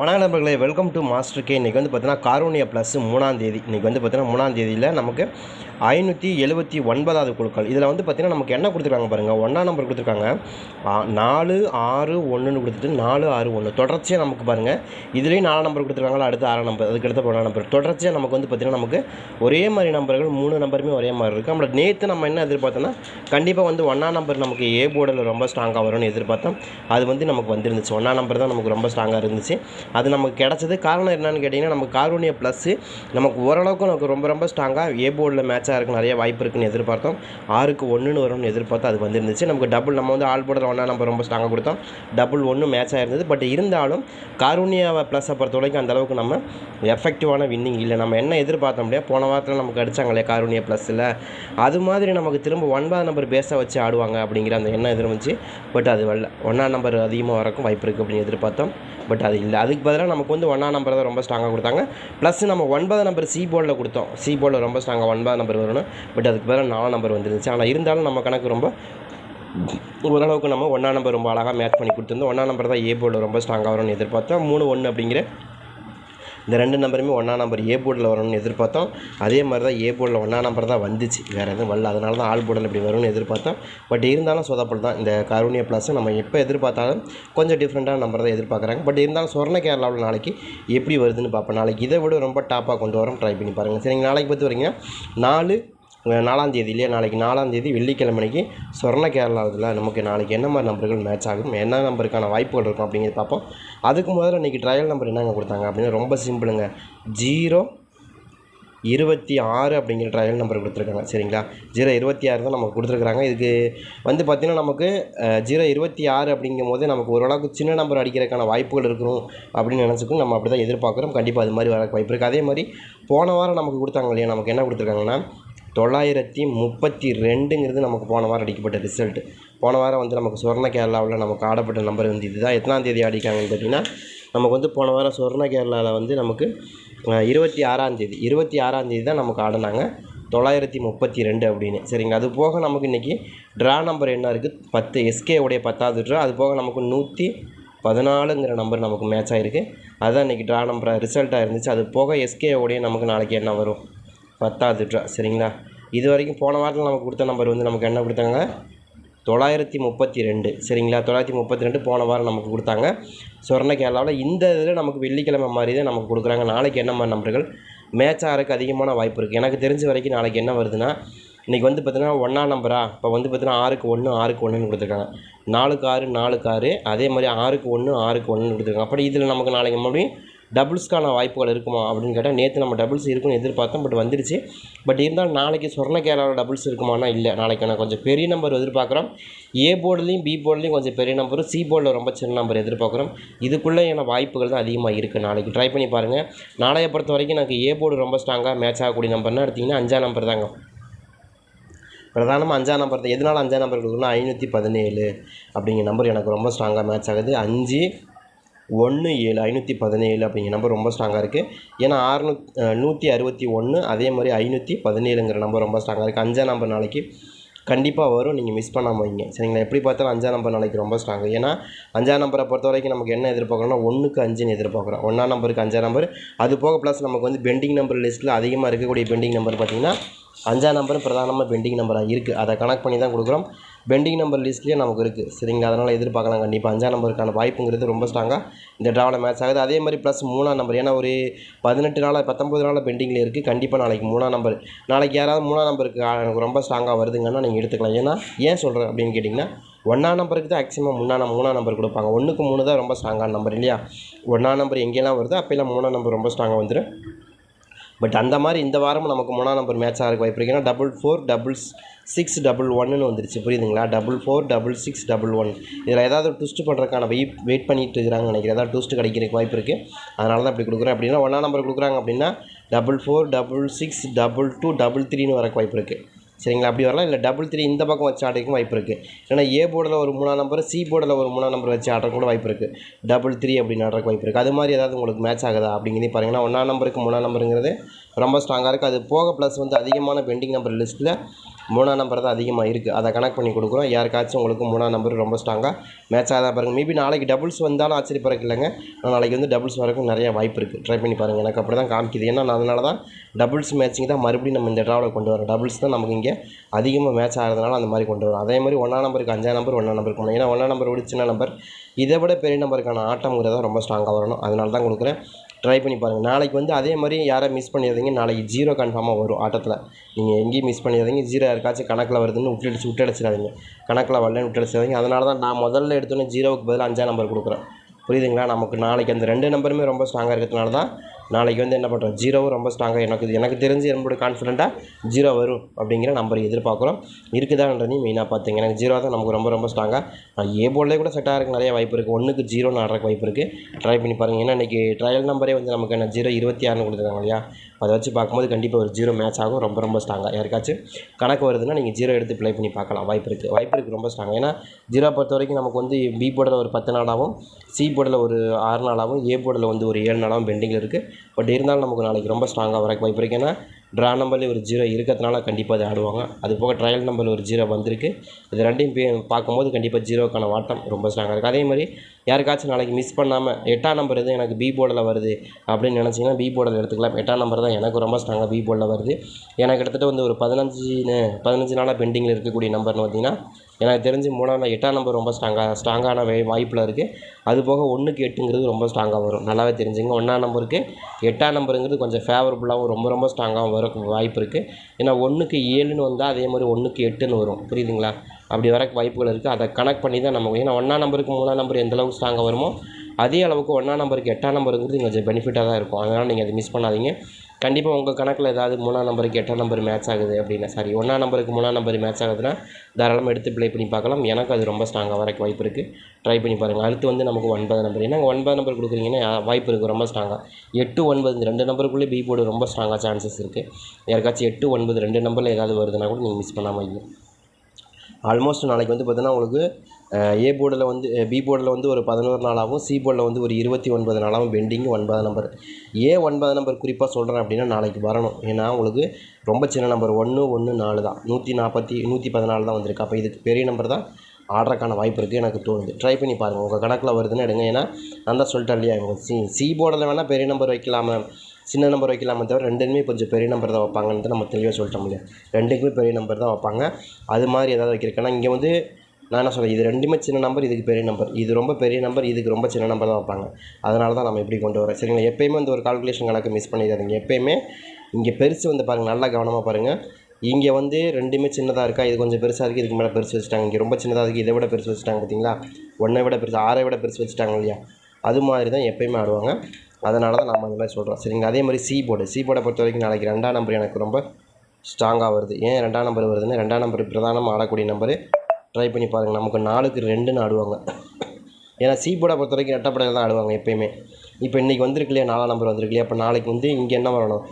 வணக்கம் நண்பர்களே welcome to master K இன்றைக்கி வந்து பார்த்தீங்கன்னா காரோனியா ப்ளஸ் மூணாம் தேதி. இன்றைக்கி வந்து பார்த்தீங்கன்னா மூணாம் தேதியில் நமக்கு ஐநூற்றி எழுபத்தி ஒன்பதாவது குழுக்கள். இதில் வந்து பார்த்திங்கன்னா நமக்கு என்ன கொடுத்துருக்காங்க பாருங்கள் ஒன்றாம் நம்பர் கொடுத்துருக்காங்க. நாலு ஆறு ஒன்றுன்னு கொடுத்துட்டு நாலு ஆறு ஒன்று தொடர்ச்சியாக நமக்கு பாருங்கள் இதுலேயும் நாலு நம்பர் கொடுத்துருக்காங்களா? அடுத்து ஆறாம் நம்பர் அதுக்கு அடுத்த ஒன்றாம் நம்பர் தொடர்ச்சியாக நமக்கு வந்து பார்த்திங்கன்னா நமக்கு ஒரே மாதிரி நம்பர்கள் மூணு நம்பருமே ஒரே மாதிரி இருக்குது நம்மளோட நேற்று நம்ம என்ன எதிர்பார்த்தோன்னா கண்டிப்பாக வந்து ஒன்றாம் நம்பர் நமக்கு ஏ போர்டில் ரொம்ப ஸ்ட்ராங்காக வரும்னு எதிர்பார்த்தோம் அது வந்து நமக்கு வந்துருந்துச்சு. ஒன்றாம் நம்பர் தான் நமக்கு ரொம்ப ஸ்ட்ராங்காக இருந்துச்சு. அது நமக்கு கிடச்சது. காரணம் என்னன்னு கேட்டிங்கன்னா நமக்கு கார்போனியா ப்ளஸ்ஸு நமக்கு ஓரளவுக்கு நமக்கு ரொம்ப ரொம்ப ஸ்ட்ராங்காக ஏ போர்டில் மேட்சாக இருக்க நிறைய வாய்ப்பு இருக்குன்னு எதிர்பார்த்தோம். ஆறுக்கு ஒன்றுன்னு வரும்னு எதிர்பார்த்தோம் அது வந்துருந்துச்சு. நமக்கு டபுள் நம்ம வந்து ஆல் போர்டில் ஒன்றா நம்பர் ரொம்ப ஸ்ட்ராங்காக கொடுத்தோம். டபுள் ஒன்று மேட்சாக இருந்தது பட் இருந்தாலும் கார்போனியாவை ப்ளஸ்ஸை பொறுத்த வரைக்கும் அந்தளவுக்கு நம்ம எஃபெக்டிவான வின்னிங் இல்லை. நம்ம என்ன எதிர்பார்த்தோம் இல்லையா போன வாரத்தில் நமக்கு அடிச்சாங்க இல்லையா கார்போனியா ப்ளஸில் அது மாதிரி நமக்கு திரும்ப ஒன்பதாம் நம்பர் பேஸை வச்சு ஆடுவாங்க அப்படிங்கிற அந்த எண்ணம் எதிர்ந்துச்சு பட் அது வரல ஒன்றாம் நம்பர் அதிகமாக வரக்கும் வாய்ப்பு இருக்குது அப்படின்னு எதிர்பார்த்தோம். பட் அது இல்லை அதுக்கு பதிலாக நமக்கு வந்து ஒன்றாம் நம்பர் தான் ரொம்ப ஸ்ட்ராங்காக கொடுத்தாங்க. ப்ளஸ் நம்ம ஒன்பதாம் நம்பர் சி போர்டில் கொடுத்தோம். சி போர்டில் ரொம்ப ஸ்ட்ராங்காக ஒன்பது நம்பர் வரணும் பட் அதுக்கு பதிலாக நாலாம் நம்பர் வந்துருந்துச்சு. ஆனால் இருந்தாலும் நம்ம கணக்கு ரொம்ப ஓரளவுக்கு நம்ம ஒன்றா நம்பர் ரொம்ப அழகாக மேட்ச் பண்ணி கொடுத்துருந்தோம். ஒன்றா நம்பர் தான் ஏ போர்டில் ரொம்ப ஸ்ட்ராங்காக வரும்னு எதிர்பார்த்தோம். மூணு ஒன்று அப்படிங்கிற இந்த ரெண்டு நம்பருமே ஒன்றா நம்பர் ஏ போர்டில் வரணும்னு எதிர்பார்த்தோம். அதே மாதிரி தான் ஏ போர்டில் ஒன்றா நம்பர் தான் வந்துச்சு. வேறு எதுவும் வரல. அதனால தான் ஆல் போர்டில் இப்படி வரும்னு எதிர்பார்த்தோம். பட் இருந்தாலும் சொதப்பல் தான். இந்த கருணிய ப்ளஸ் நம்ம எப்போ எதிர்பார்த்தாலும் கொஞ்சம் டிஃப்ரெண்ட்டான நம்பர் தான் எதிர்பார்க்குறாங்க. பட் இருந்தாலும் சொர்ண கேரளாவில் நாளைக்கு எப்படி வருதுன்னு பார்ப்போம். நாளைக்கு இதை விட ரொம்ப டாப்பாக கொண்டு வரோம் ட்ரை பண்ணி பாருங்கள் சரிங்க நாளைக்கு பார்த்து வரீங்கன்னா நாலு நாலாந்தேதியிலே இல்லையா நாளைக்கு நாலாந்தேதி வெள்ளிக்கிழமை வெள்ளிக்கிழமைக்கு சொர்ண கேரளாவில் நமக்கு நாளைக்கு என்ன மாதிரி நம்பர்கள் மேட்ச் ஆகும் என்ன நம்பருக்கான வாய்ப்புகள் இருக்கும் அப்படிங்கிறது பார்ப்போம். அதுக்கு முதல்ல இன்றைக்கி ட்ரையல் நம்பர் என்னங்க கொடுத்தாங்க அப்படின்னா ரொம்ப சிம்பிளுங்க. ஜீரோ இருபத்தி ஆறு அப்படிங்கிற ட்ரையல் நம்பர் கொடுத்துருக்காங்க. சரிங்களா? ஜீரோ இருபத்தி ஆறு தான் நமக்கு கொடுத்துருக்குறாங்க. இதுக்கு வந்து பார்த்திங்கன்னா நமக்கு ஜீரோ இருபத்தி ஆறு அப்படிங்கும் போது நமக்கு ஓரளவுக்கு சின்ன நம்பர் அடிக்கிறதுக்கான வாய்ப்புகள் இருக்கணும் அப்படின்னு நினச்சிக்கும் நம்ம அப்படி தான் எதிர்பார்க்குறோம். கண்டிப்பாக அது மாதிரி வர வாய்ப்பு இருக்குது அதே மாதிரி போன வாரம் நமக்கு கொடுத்தாங்க இல்லையா? நமக்கு என்ன கொடுத்துருக்காங்கன்னா தொள்ளாயிரத்தி முப்பத்தி ரெண்டுங்கிறது நமக்கு போன வாரம் அடிக்கப்பட்ட ரிசல்ட் போன வாரம் வந்து நமக்கு சொர்ண கேரளாவில் நமக்கு ஆடப்பட்ட நம்பர் வந்து இதுதான். எத்தனாம் தேதி அடிக்காங்கன்னு பார்த்தீங்கன்னா நமக்கு வந்து போன வாரம் சொர்ண கேரளாவில் வந்து நமக்கு இருபத்தி ஆறாம் தேதி இருபத்தி ஆறாம் தேதி தான் நமக்கு ஆடினாங்க. தொள்ளாயிரத்தி முப்பத்தி ரெண்டு அப்படின்னு. சரிங்களா அது போக நமக்கு இன்றைக்கி ட்ரா நம்பர் என்ன இருக்குது பத்து எஸ்கே உடைய பத்தாவது ட்ரா அது போக நமக்கு நூற்றி பதினாலுங்கிற நம்பர் நமக்கு மேட்ச் ஆகிருக்கு அதுதான் இன்றைக்கி ட்ரா நம்பர் ரிசல்ட்டாக இருந்துச்சு. அது போக எஸ்கே உடைய நமக்கு நாளைக்கு என்ன வரும்? பத்தாவது ட்ரா சரிங்களா? இது வரைக்கும் போன வாரத்தில் நமக்கு கொடுத்த நம்பர் வந்து நமக்கு என்ன கொடுத்தாங்க? தொள்ளாயிரத்தி முப்பத்தி ரெண்டு சரிங்களா? தொள்ளாயிரத்தி முப்பத்தி ரெண்டு போன வாரம் நமக்கு கொடுத்தாங்க. சொர்ண கேரளாவில் இந்த இதில் நமக்கு வெள்ளிக்கிழமை மாதிரி தான் நமக்கு கொடுக்குறாங்க. நாளைக்கு என்ன மாதிரி நம்பர்கள்? மேட்ச் ஆகிறதுக்கு அதிகமான வாய்ப்பு இருக்குது எனக்கு தெரிஞ்ச வரைக்கும் நாளைக்கு என்ன வருதுன்னா இன்றைக்கி வந்து பார்த்தீங்கன்னா ஒன்றா நம்பரா இப்போ வந்து பார்த்தீங்கன்னா ஆறுக்கு ஒன்று ஆறுக்கு ஒன்றுன்னு கொடுத்துருக்காங்க. நாலுக்கு ஆறு நாலுக்கு ஆறு அதே மாதிரி ஆறுக்கு ஒன்று ஆறுக்கு ஒன்றுன்னு கொடுத்துருக்காங்க. அப்படி இதில் நமக்கு நாளைக்கு மறுபடியும் டபுள்ஸ்க்கான வாய்ப்புகள் இருக்குமா அப்படின்னு கேட்டால் நேற்று நம்ம டபுள்ஸ் இருக்குன்னு எதிர்பார்த்தோம் பட் வந்துடுச்சு. பட் இருந்தாலும் நாளைக்கு சொர்ண கேரளாவில் டபுள்ஸ் இருக்குமானா இல்லை. நாளைக்கு நான் கொஞ்சம் பெரிய நம்பர் எதிர்பார்க்குறோம். ஏ போர்டுலேயும் பி போர்டுலேயும் கொஞ்சம் பெரிய நம்பரும் சி போர்டில் ரொம்ப சின்ன நம்பர் எதிர்பார்க்குறோம். இதுக்குள்ளேயான வாய்ப்புகள் தான் அதிகமாக இருக்குது. நாளைக்கு ட்ரை பண்ணி பாருங்கள். நாளைய பொறுத்த வரைக்கும் எனக்கு ஏ போர்டு ரொம்ப ஸ்ட்ராங்காக மேட்ச் ஆகக்கூடிய நம்பர்னு எடுத்திங்கன்னா அஞ்சாம் நம்பர் தாங்க. பிரதானமாக அஞ்சாம் நம்பர் தான். எதனால் அஞ்சாம் நம்பர் கொடுக்குறோம்னா ஐநூற்றி பதினேழு அப்படிங்கிற நம்பர் எனக்கு ரொம்ப ஸ்ட்ராங்காக மேட்ச் ஆகுது. அஞ்சு ஒன்று ஏழு ஐநூற்றி பதினேழு அப்படிங்கிற நம்பர் ரொம்ப ஸ்ட்ராங்காக இருக்குது ஏன்னா ஆறுநூ நூற்றி அறுபத்தி ஒன்று அதே மாதிரி ஐநூற்றி பதினேழுங்கிற நம்பர் ரொம்ப ஸ்ட்ராங்காக இருக்குது அஞ்சாம் நம்பர் நாளைக்கு கண்டிப்பாக வரும். நீங்கள் மிஸ் பண்ணாமல் வைங்க. சரிங்களா? எப்படி பார்த்தாலும் அஞ்சாம் நம்பர் நாளைக்கு ரொம்ப ஸ்ட்ராங்கு ஏன்னா அஞ்சாம் நம்பரை பொறுத்த வரைக்கும் நமக்கு என்ன எதிர்பார்க்குறோம்னா ஒன்றுக்கு அஞ்சுன்னு எதிர்பார்க்குறோம். ஒன்றாம் நம்பருக்கு அஞ்சாம் நம்பர் அது போக ப்ளஸ் நமக்கு வந்து பெண்டிங் நம்பர் லிஸ்ட்டில் அதிகமாக இருக்கக்கூடிய பெண்டிங் நம்பர் பார்த்திங்கன்னா அஞ்சாம் நம்பரும் பிரதானமாக பெண்டிங் நம்பராக இருக்குது அதை கனெக்ட் பண்ணி தான் கொடுக்குறோம். பெண்டிங் நம்பர் லிஸ்ட்லேயே நமக்கு இருக்குது சரிங்களா? அதனால் எதிர்பார்க்கலாம். கண்டிப்பாக அஞ்சாம் நம்பருக்கான வாய்ப்புங்கிறது ரொம்ப ஸ்ட்ராங்காக இந்த ட்ராவில் மேட்ச் ஆகுது. அதே மாதிரி ப்ளஸ் மூணாம் நம்பர் ஏன்னா ஒரு பதினெட்டு நாளாக பத்தொம்பது நாளாக பெண்டிங்கில் இருக்குது கண்டிப்பாக நாளைக்கு மூணாம் நம்பர் நாளைக்கு யாராவது மூணாம் நம்பருக்கு எனக்கு ரொம்ப ஸ்ட்ராங்காக வருதுங்கன்னா நீங்கள் எடுத்துக்கலாம். ஏன்னா ஏன் சொல்கிறேன் அப்படின்னு கேட்டிங்கன்னா ஒன்றாம் நம்பருக்கு தான் மேக்ஸிமம் முன்னா மூணாம் நம்பர் கொடுப்பாங்க. ஒன்றுக்கு மூணு தான் ரொம்ப ஸ்ட்ராங்கான நம்பர் இல்லையா? ஒன்றாம் நம்பர் எங்கெல்லாம் வருதோ அப்போல்லாம் மூணாம் நம்பர் ரொம்ப ஸ்ட்ராங்காக வந்துடும் பட் அந்த மாதிரி இந்த வாரமும் நமக்கு மூணாம் நம்பர் மேட்ச் ஆகிறதுக்கு வாய்ப்பு இருக்குது ஏன்னா double four double six double ஒன்னு வந்துருச்சு. புரியுதுங்களா? Double four double six double one இதில் ஏதாவது ட்விஸ்ட் பண்ணுறதுக்கான வெயிட் வெயிட் பண்ணிட்டு இருக்கிறாங்க நினைக்கிறேன். ஏதாவது ட்விஸ்ட் கிடைக்கிறதுக்கு வாய்ப்பு இருக்குது அதனால தான் அப்படி கொடுக்குறேன். அப்படின்னா ஒன்றாம் நம்பர் கொடுக்குறாங்க அப்படின்னா double four double six double two double த்ரீன்னு வரக்கு வாய்ப்பு இருக்குது சரிங்களா? அப்படி வரலாம். இல்லை டபுள் த்ரீ இந்த பக்கம் வச்சு ஆடுறதுக்கும் வாய்ப்பு இருக்குது ஏன்னா ஏ போர்டில் ஒரு மூணாம் நம்பர் சி போர்டில் ஒரு மூணாம் நம்பர் வச்சு ஆடுறதுக்கு கூட வாய்ப்பு இருக்குது டபுள் த்ரீ அப்படின்னு ஆடுறதுக்கு வாய்ப்பு இருக்குது அது மாதிரி ஏதாவது உங்களுக்கு மேட்ச் ஆகுதா? அப்படிங்கிறதையும் பாருங்கன்னா ஒன்றாம் நம்பருக்கு மூணாம் நம்பருங்கிறது ரொம்ப ஸ்ட்ராங்காக இருக்குது அது போக ப்ளஸ் வந்து அதிகமான பெண்டிங் நம்பர் லிஸ்ட்டில் மூணாம் நம்பர் தான் அதிகமாக இருக்குது அதை கனெக்ட் பண்ணி கொடுக்குறோம். யாருக்காச்சும் உங்களுக்கு மூணாம் நம்பர் ரொம்ப ஸ்ட்ராங்காக மேட்ச் ஆகாத பாருங்கள் மேபி நாளைக்கு டபுள்ஸ் வந்தாலும் ஆச்சரியப்படுறதுக்கு இல்லைங்க. ஆனால் நாளைக்கு வந்து டபுள்ஸ் வரக்கும் நிறைய வாய்ப்பு இருக்குது ட்ரை பண்ணி பாருங்கள் எனக்கு அப்படி தான் காமிக்குது. ஏன்னா நான் அதனால தான் டபுள்ஸ் மேட்சிங் தான் மறுபடியும் நம்ம இந்த ட்ராவில் கொண்டு வரோம் டபுள்ஸ் தான் நமக்கு இங்கே அதிகமாக மேட்ச் ஆகிறதுனால அந்த மாதிரி கொண்டு வரோம் அதே மாதிரி ஒன்றாம் நம்பருக்கு அஞ்சாம் நம்பர் ஒன்றாம் நம்பருக்கு போகணும் ஏன்னா ஒன்றாம் நம்பர் விட சின்ன நம்பர் இதை விட பெரிய நம்பருக்கான ஆட்டம்ங்கிறத ரொம்ப ஸ்ட்ராங்காக வரணும். அதனால தான் கொடுக்குறேன். ட்ரை பண்ணி பாருங்கள் நாளைக்கு வந்து அதே மாதிரி யாரை மிஸ் பண்ணிடுறீங்க நாளைக்கு ஜீரோ கன்ஃபார்மாக வரும் ஆட்டத்தில். நீங்கள் எங்கேயும் மிஸ் பண்ணிடுறீங்க ஜீரோ யாருக்காச்சும் கணக்கில் வருதுன்னு விட்டுடிச்சு விட்டடிச்சிடாதீங்க கணக்கில் வரலன்னு விட்டடிச்சிடாதீங்க அதனால தான் நான் முதல்ல எடுத்தோன்னே ஜீரோவுக்கு பதிலாக அஞ்சாம் நம்பர் கொடுக்குறேன். புரியுதுங்களா? நமக்கு நாளைக்கு அந்த ரெண்டு நம்பருமே ரொம்ப ஸ்ட்ராங்காக இருக்கிறதுனால தான் நாளைக்கு வந்து என்ன பண்ணுறோம் ஜீரோவும் ரொம்ப ஸ்ட்ராங்காக எனக்கு எனக்கு தெரிஞ்சு என்னோட கான்ஃபிடென்ட்டாக ஜீரோ வரும் அப்படிங்கிற நம்பர் எதிர்பார்க்குறோம். இருக்குதான்றதையும் மெயினாக பார்த்துங்க. எனக்கு ஜீரோ தான் நமக்கு ரொம்ப ரொம்ப ஸ்ட்ராங்காக ஏ போர்டிலே கூட செட் ஆகிறதுக்கு நிறைய வாய்ப்பு இருக்குது ஒன்றுக்கு ஜீரோன்னு ஆடுறதுக்கு வாய்ப்பு இருக்குது ட்ரை பண்ணி பாருங்கள் ஏன்னா இன்றைக்கி ட்ரையல் நம்பரே வந்து நமக்கு என்ன ஜீரோ இருபத்தி ஆறுனு கொடுத்துருக்காங்க இல்லையா? அதை வச்சு பார்க்கும்போது கண்டிப்பாக ஒரு ஜீரோ மேட்ச் ஆகும். ரொம்ப ரொம்ப ஸ்ட்ராங்காக யாருக்காச்சும் கணக்கு வருதுன்னா நீங்கள் ஜீரோ எடுத்து ப்ளே பண்ணி பார்க்கலாம். வாய்ப்பு இருக்குது வாய்ப்பு இருக்குது ரொம்ப ஸ்ட்ராங் ஏன்னா ஜீரோ பொறுத்த வரைக்கும் நமக்கு வந்து பி போர்டில் ஒரு பத்து நாளாகவும் சி போர்டில் ஒரு ஆறு நாளாகவும் ஏ போர்டில் வந்து ஒரு ஏழு நாளாகவும் பெண்டிங்கில் இருக்குது பட் இருந்தாலும் நமக்கு நாளைக்கு ரொம்ப ஸ்ட்ராங்காக வரக்கு வாய்ப்பு இருக்குது ஏன்னா ட்ரா நம்பர்லேயே ஒரு ஜீரோ இருக்கிறதுனால கண்டிப்பாக அதை ஆடுவாங்க. அது போக ட்ரையல் நம்பரில் ஒரு ஜீரோ வந்திருக்கு. இது ரெண்டையும் பே பார்க்கும்போது கண்டிப்பாக ஜீரோக்கான வாட்டம் ரொம்ப ஸ்ட்ராங்காக இருக்குது அதே மாதிரி யாருக்காச்சும் நாளைக்கு மிஸ் பண்ணாமல் எட்டாம் நம்பர் எதுவும் எனக்கு பி போர்டில் வருது அப்படின்னு நினச்சிங்கன்னா பி போர்டில் எடுத்துக்கலாம். எட்டாம் நம்பர் தான் எனக்கு ரொம்ப ஸ்ட்ராங்காக பி போர்டில் வருது. எனக்கு கிட்டத்தட்ட வந்து ஒரு பதினஞ்சு பதினஞ்சு நாளாக பெண்டிங்கில் இருக்கக்கூடிய நம்பர்னு பார்த்தீங்கன்னா எனக்கு தெரிஞ்சு மூணாம் எட்டாம் நம்பர் ரொம்ப ஸ்ட்ராங்காக ஸ்ட்ராங்கான வே வாய்ப்பில் இருக்குது அது போக ஒன்றுக்கு எட்டுங்கிறது ரொம்ப ஸ்ட்ராங்காக வரும். நல்லாவே தெரிஞ்சுங்க. ஒன்றாம் நம்பருக்கு எட்டாம் நம்பருங்கிறது கொஞ்சம் ஃபேவரபுளாகவும் ரொம்ப ரொம்ப ஸ்ட்ராங்காகவும் வரும். வர வாய்ப்பு இருக்குது ஏன்னா ஒன்றுக்கு ஏழுன்னு வந்தால் அதே மாதிரி ஒன்றுக்கு எட்டுன்னு வரும். புரியுதுங்களா? அப்படி வரக்கு வாய்ப்புகள் இருக்குது அதை கனெக்ட் பண்ணி தான் நம்ம ஏன்னா ஒன்றாம் நம்பருக்கு மூணாம் நம்பர் எந்த அளவுக்கு ஸ்ட்ராங்காக வருமோ அதே அளவுக்கு ஒன்றா நம்பருக்கு எட்டாம் நம்பருங்கிறது கொஞ்சம் பெனிஃபிட்டாக தான் இருக்கும். அதனால் நீங்கள் அதை மிஸ் பண்ணாதீங்க. கண்டிப்பாக உங்கள் கணக்கில் ஏதாவது மூணாம் நம்பருக்கு எட்டாம் நம்பர் மேட்ச் ஆகுது அப்படின்னா சாரி ஒன்றாம் நம்பருக்கு மூணாம் நம்பர் மேட்ச் ஆகுதுன்னா தாராளமாக எடுத்து ப்ளே பண்ணி பார்க்கலாம். எனக்கு அது ரொம்ப ஸ்ட்ராங்காக வரக்கு வாய்ப்பு இருக்குது ட்ரை பண்ணி பாருங்கள் அடுத்து வந்து நமக்கு ஒன்பது நம்பர் ஏன்னா ஒன்பது நம்பர் கொடுக்குறீங்கன்னா வாய்ப்பு இருக்குது ரொம்ப ஸ்ட்ராங்காக எட்டு ஒன்பது இந்த ரெண்டு நம்பருக்குள்ளே பி போர்டு ரொம்ப ஸ்ட்ராங்காக சான்சஸ் இருக்குது யாருக்காச்சும் எட்டு ஒன்பது ரெண்டு நம்பரில் ஏதாவது வருதுன்னா கூட நீங்கள் மிஸ் பண்ணாமல் வைங்க ஆல்மோஸ்ட் நாளைக்கு வந்து பார்த்தீங்கன்னா உங்களுக்கு ஏ போர்டில் வந்து பி போர்டில் வந்து ஒரு பதினோரு நாளாகவும் சி போர்டில் வந்து ஒரு இருபத்தி ஒன்பது நாளாகவும் பெண்டிங் ஒன்பது நம்பர். ஏ ஒன்பது நம்பர் குறிப்பாக சொல்கிறேன் அப்படின்னா நாளைக்கு வரணும். ஏன்னா உங்களுக்கு ரொம்ப சின்ன நம்பர். ஒன்று ஒன்று நாலு தான். நூற்றி நாற்பத்தி நூற்றி பதினாலு தான் வந்திருக்கு. அப்போ இதுக்கு பெரிய நம்பர் தான் ஆடுறக்கான வாய்ப்பு இருக்குது எனக்கு தோணுது. ட்ரை பண்ணி பாருங்கள் உங்கள் கணக்கில் வருதுன்னு எடுங்க. ஏன்னா நான் தான் சொல்லிட்டேன் இல்லையா? சி சி போர்டில் வேணால் பெரிய நம்பர் வைக்கலாமா சின்ன நம்பர் வைக்கலாமே தவிர ரெண்டுமே கொஞ்சம் பெரிய நம்பர் தான் வைப்பாங்கன்னு நம்ம தெளிவாக சொல்லிட்டோம் இல்லையா? ரெண்டுக்குமே பெரிய நம்பர் தான் வைப்பாங்க. அது மாதிரி ஏதாவது வைக்கிறேன் இங்கே வந்து நான் என்ன சொல்கிறேன் இது ரெண்டுமே சின்ன நம்பர் இதுக்கு பெரிய நம்பர் இது ரொம்ப பெரிய நம்பர் இதுக்கு ரொம்ப சின்ன நம்பர் தான் வைப்பாங்க. அதனால தான் நம்ம இப்படி கொண்டு வரோம். சரிங்களா? எப்பயுமே இந்த ஒரு கால்குலேஷன் கணக்கு மிஸ் பண்ணிடாதீங்க. எப்பயுமே இங்கே பெருசு வந்து பாருங்கள் நல்லா கவனமாக பாருங்கள் இங்கே வந்து ரெண்டுமே சின்னதாக இருக்கா? இது கொஞ்சம் பெருசாக இருக்குது இதுக்கு மேலே பெருசு வச்சுட்டாங்க. இங்கே ரொம்ப சின்னதாக இருக்குது இதை விட பெருசு வச்சுட்டாங்க பார்த்தீங்களா ஒன்றை விட பெருசு ஆறை விட பெருசு வச்சுட்டாங்க இல்லையா? அது மாதிரி தான் எப்பயுமே ஆடுவாங்க. அதனால தான் நம்ம அந்த மாதிரி சொல்கிறோம் சரிங்க அதே மாதிரி சி போர்டு சி போர்டை பொறுத்த வரைக்கும் நாளைக்கு ரெண்டாம் நம்பர் எனக்கு ரொம்ப ஸ்ட்ராங்காக வருது. ஏன் ரெண்டாம் நம்பர் வருதுன்னா ரெண்டாம் நம்பர் பிரதானமாக ஆடக்கூடிய நம்பரு ட்ரை பண்ணி பாருங்கள் நமக்கு நாலுக்கு ரெண்டுன்னு ஆடுவாங்க. ஏன்னா சி போர்டை பொறுத்த வரைக்கும் ரெட்டப்படையில் தான் ஆடுவாங்க எப்பயுமே. இப்போ இன்றைக்கி வந்திருக்கு இல்லையா? நாலாம் நம்பர் வந்திருக்கு இல்லையா? அப்போ நாளைக்கு வந்து இங்கே என்ன வரணும்?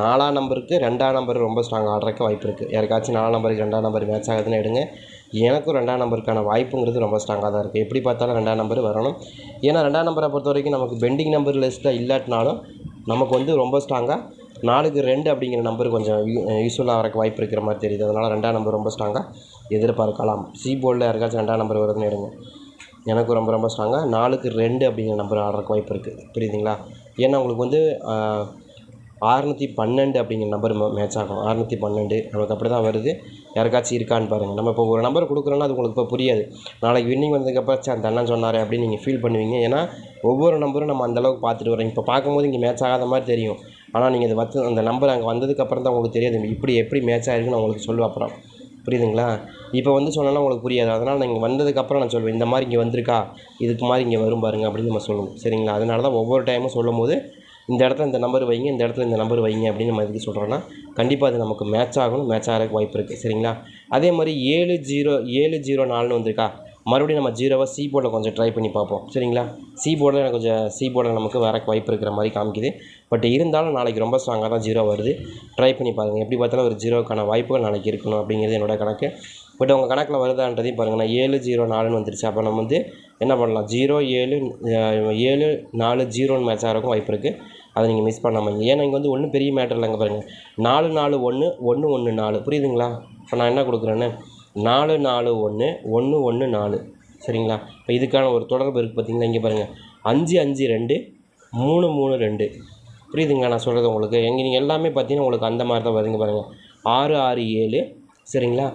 நாலாம் நம்பருக்கு ரெண்டாம் நம்பர் ரொம்ப ஸ்ட்ராங் ஆடுறதுக்கு வாய்ப்பு இருக்குது யாருக்காச்சும் நாலாம் நம்பருக்கு ரெண்டாம் நம்பர் மேட்ச் ஆகுதுன்னு எடுங்க. எனக்கும் ரெண்டாம் நம்பருக்கான வாய்ப்புங்கிறது ரொம்ப ஸ்ட்ராங்காக தான் இருக்குது எப்படி பார்த்தாலும் ரெண்டாம் நம்பர் வரணும். ஏன்னா ரெண்டாம் நம்பரை பொறுத்த வரைக்கும் நமக்கு பெண்டிங் நம்பர் லிஸ்ட்டில் இல்லாட்டினாலும் நமக்கு வந்து ரொம்ப ஸ்ட்ராங்காக நாலுக்கு ரெண்டு அப்படிங்கிற நம்பர் கொஞ்சம் யூஸ்ஃபுல்லாக வரக்கு வாய்ப்பு இருக்கிற மாதிரி தெரியுது. அதனால் ரெண்டாம் நம்பர் ரொம்ப ஸ்ட்ராங்காக எதிர்பார்க்கலாம். சி போர்டில் யாருக்காச்சும் ரெண்டாம் நம்பர் வருதுன்னு எடுங்க. எனக்கு ரொம்ப ரொம்ப ஸ்ட்ராங்காக நாலுக்கு ரெண்டு அப்படிங்கிற நம்பர் ஆடுறக்கு வாய்ப்பு இருக்குது புரியுதுங்களா? ஏன்னா உங்களுக்கு வந்து அறுநூற்றி பன்னெண்டு அப்படிங்கிற நம்பர் மேட்ச் ஆகும். அறுநூற்றி பன்னெண்டு. நமக்கு அப்படி தான் வருது. யாருக்காச்சும் இருக்கான்னு பாருங்கள் நம்ம இப்போ ஒரு நம்பர் கொடுக்குறோன்னா அது உங்களுக்கு இப்போ புரியாது. நாளைக்கு வின்னிங் வந்ததுக்கப்புறம் சே அந்த அண்ணன் சொன்னார் அப்படின்னு நீங்கள் ஃபீல் பண்ணுவீங்க. ஏன்னா ஒவ்வொரு நம்பரும் நம்ம அந்தளவுக்கு பார்த்துட்டு வரோம் இப்போ பார்க்கும்போது இங்கே மேட்ச் ஆகாத மாதிரி தெரியும். ஆனால் நீங்கள் இது வந்து அந்த நம்பர் அங்கே வந்ததுக்கப்புறம் தான் உங்களுக்கு தெரியாது. இப்படி எப்படி மேட்ச் ஆகிருக்குன்னு உங்களுக்கு சொல்லுவேன் அப்புறம். புரியுதுங்களா? இப்போ வந்து சொன்னால் உங்களுக்கு புரியாது. அதனால் நீங்கள் வந்ததுக்கப்புறம் நான் சொல்லுவேன் இந்த மாதிரி இங்கே வந்திருக்கா? இதுக்கு மாதிரி இங்கே வரும் பாருங்க அப்படின்னு நம்ம சொல்லுவோம். சரிங்களா? அதனால தான் ஒவ்வொரு டைமும் சொல்லும் போது இந்த இடத்துல இந்த நம்பர் வைங்க இந்த இடத்துல இந்த நம்பர் வைங்க அப்படின்னு நம்ம எதுக்கு சொல்கிறோன்னா கண்டிப்பாக அது நமக்கு மேட்ச் ஆகணும் மேட்ச் ஆகிறதுக்கு வாய்ப்பு இருக்குது சரிங்களா? அதே மாதிரி ஏழு ஜீரோ ஏழு ஜீரோ நாலுன்னு வந்திருக்கா? மறுபடியும் நம்ம ஜீரோவை சி போர்டில் கொஞ்சம் ட்ரை பண்ணி பார்ப்போம். சரிங்களா? சி போர்டில் எனக்கு கொஞ்சம் சி போர்டில் நமக்கு வர வாய்ப்பு இருக்கிற மாதிரி காமிக்குது. பட் இருந்தாலும் நாளைக்கு ரொம்ப ஸ்ட்ராங்காக தான் ஜீரோ வருது. ட்ரை பண்ணி பாருங்கள் எப்படி பார்த்தாலும் ஒரு ஜீரோக்கான வாய்ப்புகள் நாளைக்கு இருக்கணும் அப்படிங்கிறது என்னோட கணக்கு. பட் உங்கள் கணக்கில் வருதான்றதையும் பாருங்கள் நான் ஏழு ஜீரோ நாலுன்னு வந்துருச்சு. அப்போ நம்ம வந்து என்ன பண்ணலாம்? ஜீரோ ஏழு ஏழு நாலு ஜீரோன்னு மேட்ச் ஆகிறக்கும் வாய்ப்பு இருக்குது அதை நீங்கள் மிஸ் பண்ணாமல் ஏன்னா இங்கே வந்து ஒன்றும் பெரிய மேட்டர் இல்லைங்க பாருங்கள் நாலு நாலு ஒன்று ஒன்று ஒன்று நாலு. புரியுதுங்களா? இப்போ நான் என்ன கொடுக்குறேன்னு? நாலு நாலு ஒன்று ஒன்று ஒன்று நாலு. சரிங்களா? இப்போ இதுக்கான ஒரு தொடர்பு இருக்குது பார்த்தீங்களா இங்கே பாருங்கள் அஞ்சு அஞ்சு ரெண்டு மூணு மூணு ரெண்டு. புரியுதுங்களா? நான் சொல்கிறது உங்களுக்கு. எங்கே நீங்கள் எல்லாமே பார்த்தீங்கன்னா உங்களுக்கு அந்த மாதிரி தான் வருதுங்க பாருங்கள் ஆறு ஆறு ஏழு. சரிங்களா?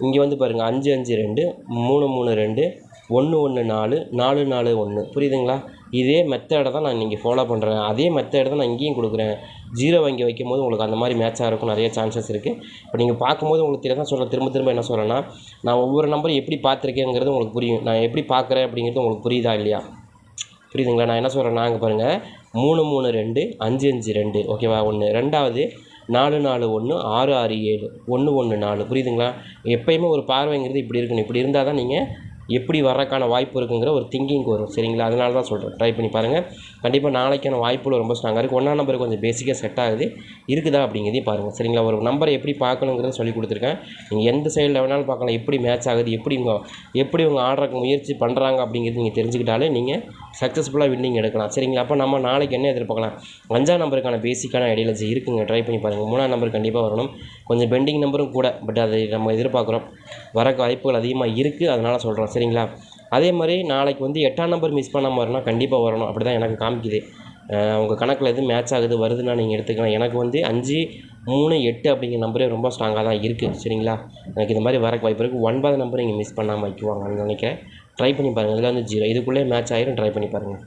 இங்கே வந்து பாருங்கள் அஞ்சு அஞ்சு ரெண்டு மூணு மூணு ரெண்டு ஒன்று ஒன்று நாலு நாலு நாலு ஒன்று புரியுதுங்களா? இதே மெத்தடை தான் நான் இங்கே ஃபாலோ பண்ணுறேன் அதே மெத்தடை தான் நான் இங்கேயும் கொடுக்குறேன். ஜீரோ வாங்கி வைக்கும் போது உங்களுக்கு அந்த மாதிரி மேட்சாக இருக்கும். நிறைய சான்சஸ் இருக்குது இப்போ நீங்கள் பார்க்கும்போது உங்களுக்கு தெரியாதான் சொல்கிறேன் திரும்ப திரும்ப என்ன சொல்கிறேன்னா நான் ஒவ்வொரு நம்பரும் எப்படி பார்த்துருக்கேங்கிறது உங்களுக்கு புரியும். நான் எப்படி பார்க்குறேன் அப்படிங்கிறது உங்களுக்கு புரியுதா இல்லையா? புரியுதுங்களா? நான் என்ன சொல்கிறேன் நாங்கள் பாருங்கள் மூணு மூணு ரெண்டு அஞ்சு அஞ்சு ரெண்டு. ஓகேவா ஒன்று ரெண்டாவது நாலு நாலு ஒன்று ஆறு ஆறு ஏழு. ஒன்று ஒன்று நாலு. புரியுதுங்களா? எப்பயுமே ஒரு பார்வைங்கிறது இப்படி இருக்கணும். இப்படி இருந்தால் தான் நீங்கள் எப்படி வர்றதுக்கான வாய்ப்பு இருக்குங்கிற ஒரு திங்கிங் வரும். சரிங்களா? அதனால தான் சொல்கிறேன் ட்ரை பண்ணி பாருங்கள் கண்டிப்பாக நாளைக்கான வாய்ப்புகள் ரொம்ப ஸ்ட்ராங்காக இருக்குது ஒன்றாம் நம்பர் கொஞ்சம் பேசிக்காக செட் ஆகுது. இருக்குதா அப்படிங்கிறதையும் பாருங்கள் சரிங்களா? ஒரு நம்பரை எப்படி பார்க்கணுங்கிறத சொல்லி கொடுத்துருக்கேன். நீங்கள் எந்த சைடில் வேணாலும் பார்க்கலாம். எப்படி மேட்ச் ஆகுது? எப்படி உங்கள் எப்படி உங்கள் ஆடுறக்கு முயற்சி பண்ணுறாங்க அப்படிங்கிறது நீங்கள் தெரிஞ்சுக்கிட்டாலே நீங்கள் சக்ஸஸ்ஃபுல்லாக வின்னிங் எடுக்கலாம். சரிங்களா? அப்போ நம்ம நாளைக்கு என்ன எதிர்பார்க்கலாம்? அஞ்சாம் நம்பருக்கான பேசிக்கான ஐடியாலஜி இருக்குங்க. ட்ரை பண்ணி பாருங்கள் மூணாம் நம்பர் கண்டிப்பாக வரணும். கொஞ்சம் பெண்டிங் நம்பரும் கூட பட் அதை நம்ம எதிர்பார்க்குறோம். வர வாய்ப்புகள் அதிகமாக இருக்குது அதனால் சொல்கிறோம் சரிங்களா? அதே மாதிரி நாளைக்கு வந்து எட்டாம் நம்பர் மிஸ் பண்ணாமல் வரணும் கண்டிப்பாக வரணும் அப்படி தான் எனக்கு காமிக்குது. உங்கள் கணக்கில் எது மேட்ச் ஆகுது வருதுன்னா நீங்கள் எடுத்துக்கலாம். எனக்கு வந்து அஞ்சு மூணு எட்டு அப்படிங்கிற நம்பரே ரொம்ப ஸ்ட்ராங்காக தான் இருக்குது சரிங்களா? எனக்கு இந்த மாதிரி வரக்கு வாய்ப்பு இருக்குது ஒன்பது நம்பர் நீங்கள் மிஸ் பண்ணாமல் வைக்குவாங்கன்னு நினைக்கிறேன். ட்ரை பண்ணி பாருங்கள் இதில் வந்து ஜீரோ இதுக்குள்ளே மேட்ச் ஆயிரும் ட்ரை பண்ணி பாருங்கள்